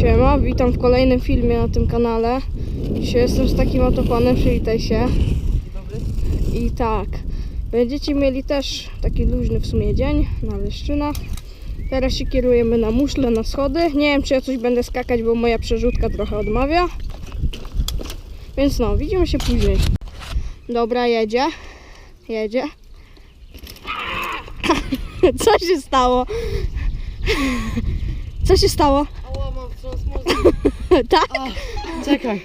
Siema, witam w kolejnym filmie na tym kanale. Dzisiaj jestem z takim oto panem, przywitaj się. Dobry. I tak, będziecie mieli też taki luźny w sumie dzień na Leszczynach. Teraz się kierujemy na muszle, na schody. Nie wiem, czy ja coś będę skakać, bo moja przerzutka trochę odmawia. Więc no, widzimy się później. Dobra, jedzie. Jedzie. Co się stało? Co się stało? Tak? Czekaj.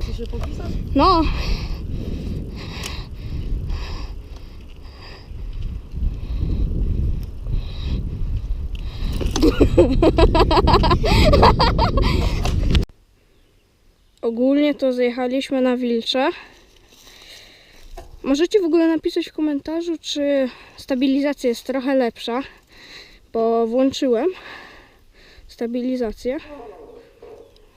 Chcesz się popisać? No. Ogólnie to zjechaliśmy na Wilcze. Możecie w ogóle napisać w komentarzu, czy stabilizacja jest trochę lepsza, bo włączyłem stabilizację.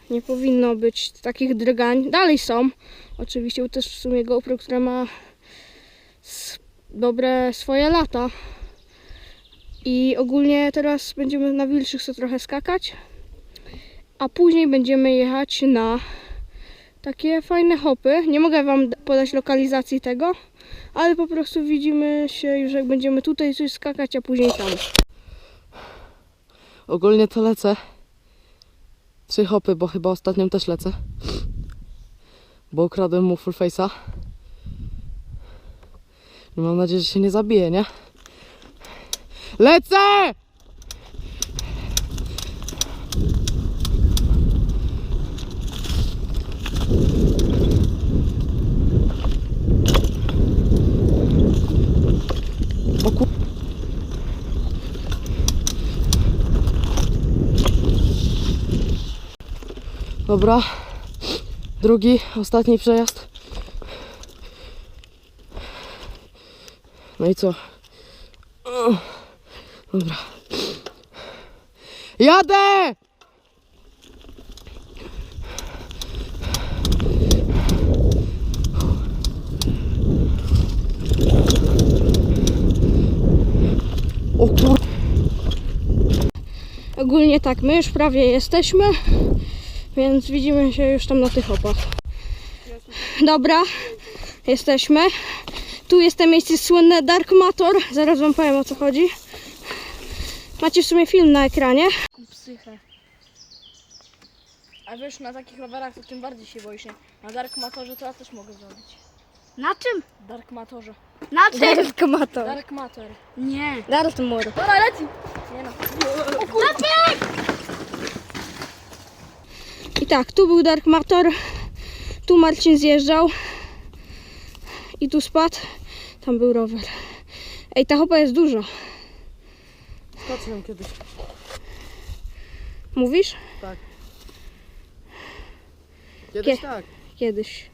Nie powinno być takich drgań. Dalej są. Oczywiście, też w sumie GoPro, które ma dobre swoje lata. I ogólnie teraz będziemy na wilczych sobie trochę skakać. A później będziemy jechać na takie fajne hopy. Nie mogę Wam podać lokalizacji tego, ale po prostu widzimy się już jak będziemy tutaj coś skakać, a później tam. Ogólnie to lecę. Trzy hopy, bo chyba ostatnią też lecę. Bo ukradłem mu full face'a. Mam nadzieję, że się nie zabije, nie? Lecę! O kur... Dobra. Drugi, ostatni przejazd. No i co? Dobra. Jadę! O kur... Ogólnie tak, my już prawie jesteśmy, więc widzimy się już tam na tych hopach. Dobra, jesteśmy. Tu jest to miejsce słynne Dark Mator. Zaraz wam powiem o co chodzi. Macie w sumie film na ekranie. Psychę. A wiesz, na takich rowerach to tym bardziej się boisz, nie? Na Dark Matorze to ja też mogę zrobić. Na czym? Dark Matorze. Na czym? Dark Mator. Dark Mator. Nie. Dark Moor. Dobra, leci. Nie no. I tak, tu był Dark Mator, tu Marcin zjeżdżał i tu spadł, tam był rower. Ej, ta hopa jest duża. Skoczyłem kiedyś. Mówisz? Kiedyś Kie- tak. Kiedyś.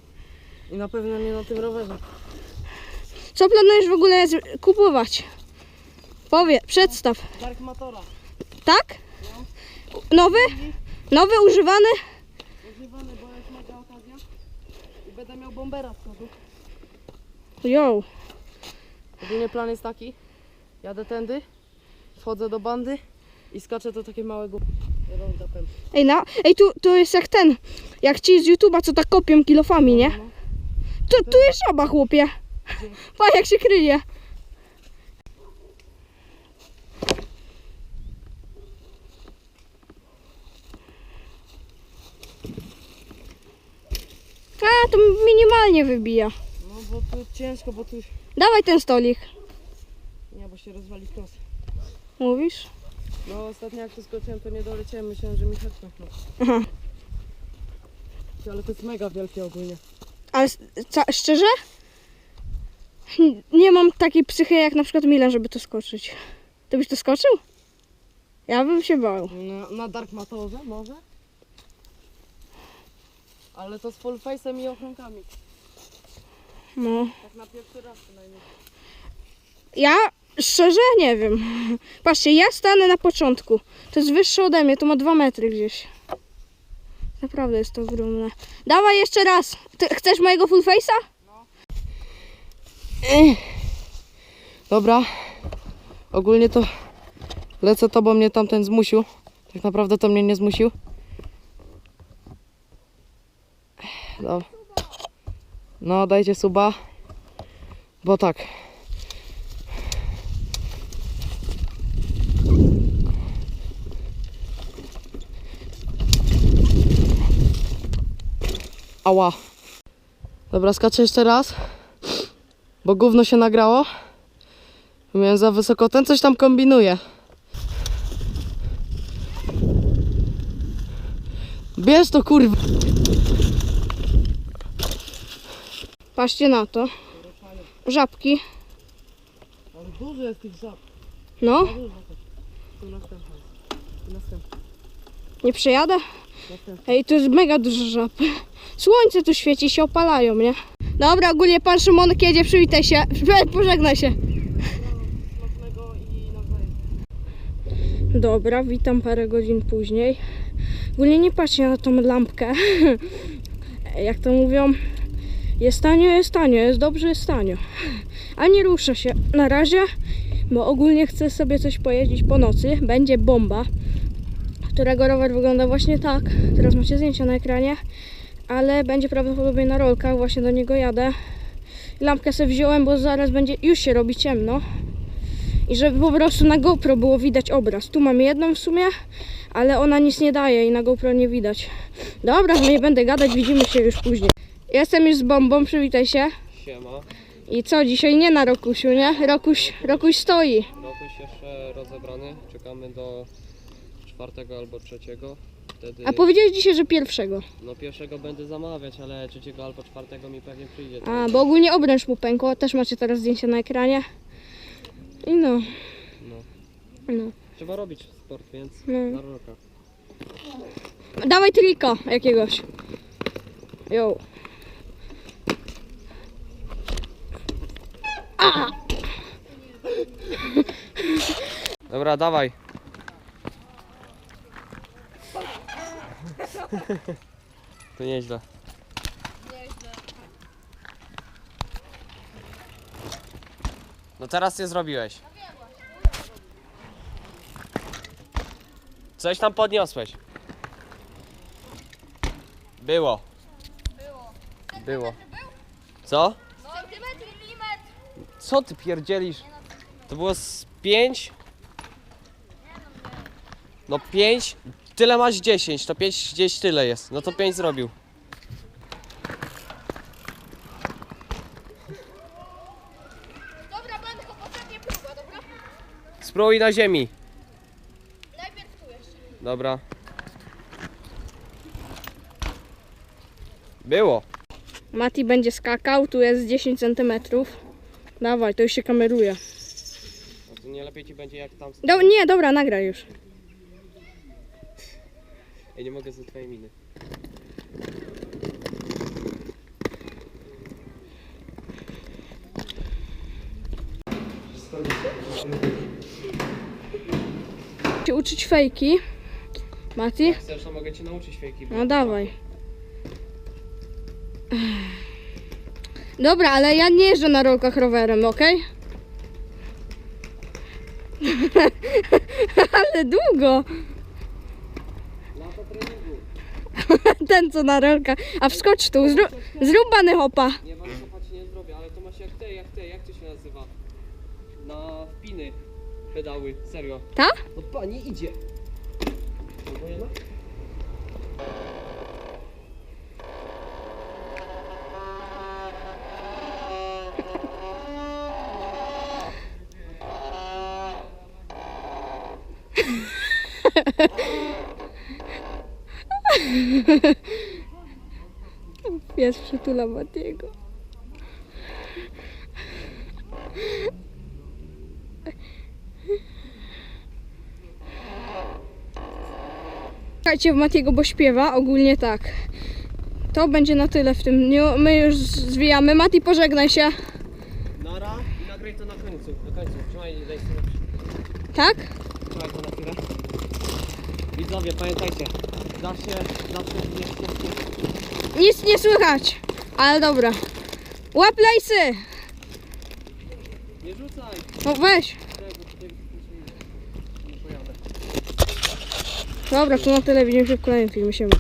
I na pewno nie na tym rowerze. Co planujesz w ogóle z- kupować? Powie, przedstaw. Dark Matora. Tak? Nowy? Nowy, używany? Używany, bo jest mega okazja. I będę miał bombera z przodu. Jo. Ogólnie plan jest taki. Jadę tędy, wchodzę do bandy i skaczę do takiego małego roundupem. Ej, na, ej tu, tu jest jak ten, jak ci z YouTube'a, co tak kopią kilofami, nie? No. Tu, tu jest oba, chłopie. Pa, jak się kryje. A, to minimalnie wybija. No bo tu ciężko, bo tu... Dawaj ten stolik. Nie, bo się rozwali kros. Mówisz? No ostatnio jak tu skoczyłem, to nie doleciałem. Myślałem, że mi haczną. No. Aha. Ale to jest mega wielkie ogólnie. Ale szczerze? Nie mam takiej psychy jak na przykład Milan, żeby to skoczyć. Ty byś to skoczył? Ja bym się bał. Na, na Dark Matorze może? Ale to z full face'em i ochronkami. No. Tak na pierwszy raz przynajmniej. Ja szczerze nie wiem. Patrzcie, ja stanę na początku. To jest wyższe ode mnie, to ma dwa metry gdzieś. Naprawdę jest to ogromne. Dawaj jeszcze raz. Ty chcesz mojego full face'a? Dobra. Ogólnie to Lecę tobą, mnie tamten zmusił. Tak naprawdę to mnie nie zmusił. No, no dajcie suba. Bo tak. Ała. Dobra, skaczę jeszcze raz. Bo gówno się nagrało. Miałem za wysoko. Ten coś tam kombinuje. Bierz to kurwa. Patrzcie na to. Żabki. Ale dużo jest tych żab. No, Tu. Tu nie przejadę? Ej, to jest mega dużo żab. Słońce tu świeci, się opalają, nie? Dobra, ogólnie pan Szymonek jedzie, przywitaj się. Pożegnaj się. Dobra, witam parę godzin później. Ogólnie nie patrzcie na tą lampkę. Jak to mówią, jest tanio, jest tanio, jest dobrze, jest tanio. A nie ruszę się na razie, bo ogólnie chcę sobie coś pojeździć po nocy. Będzie bomba, którego rower wygląda właśnie tak. Teraz macie zdjęcia na ekranie, ale będzie prawdopodobnie na rolkach, właśnie do niego jadę. Lampkę sobie wziąłem, bo zaraz będzie, już się robi ciemno. I żeby po prostu na GoPro było widać obraz. Tu mam jedną w sumie, ale ona nic nie daje i na GoPro nie widać. Dobra, nie będę gadać, widzimy się już później. Jestem już z bombą, przywitaj się. Siema. I co, dzisiaj nie na Rokusiu, nie? Rokuś, Rokuś stoi. Rokuś jeszcze rozebrany. Czekamy do czwartego albo trzeciego. Wtedy. A powiedziałeś dzisiaj, że pierwszego. No pierwszego będę zamawiać, ale trzeciego albo czwartego mi pewnie przyjdzie. A, bo ogólnie obręcz mu pękło, też macie teraz zdjęcie na ekranie. I no, No. no. Trzeba robić sport, więc No. na rolkach. Dawaj trika jakiegoś. Jo. Dobra, dawaj. To nieźle. No teraz ty zrobiłeś. Coś tam podniosłeś. Było. Było. Co? Co ty pierdzielisz? To było z 5? No 5? Tyle masz 10, to 5 gdzieś tyle jest. No to 5 zrobił. Dobra, będę poprzednie próba, dobra? Spróbuj na ziemi. Najpierw tu jeszcze. Dobra. Było. Mati będzie skakał, tu jest 10 cm. Dawaj, to już się kameruje. No to nie lepiej ci będzie jak tam. Do, nie, dobra, nagraj już. Ja nie mogę ze twojej miny. Się uczyć fejki. Mati? Chcesz, to mogę cię nauczyć fejki. No dawaj. Dobra, ale ja nie jeżdżę na rolkach rowerem, ok? ale długo. Ten co na rolkach. A wskocz tu, zrób, zrób bany hopa. Nie, bardzo kopa ci nie zrobię, ale to masz jak te, jak te, jak to się nazywa? Na wpiny pedały, serio. Ta? No pani idzie. Obojena? Pies przytula Matiego. Słuchajcie w Matiego, bo śpiewa, ogólnie tak. To będzie na tyle w tym dniu. My już zwijamy. Mati, pożegnaj się. Nara i nagraj to na końcu. Na końcu. Trzymaj, daj sobie. Tak? Trzymaj to na chwilę. Widzowie, pamiętajcie. Da się, da się, jest, jest, jest. Nic nie słychać, ale dobra. Łap lejsy! Nie rzucaj! No weź! Dobra, to na tyle. Widzimy się w kolejnym filmie. Siema.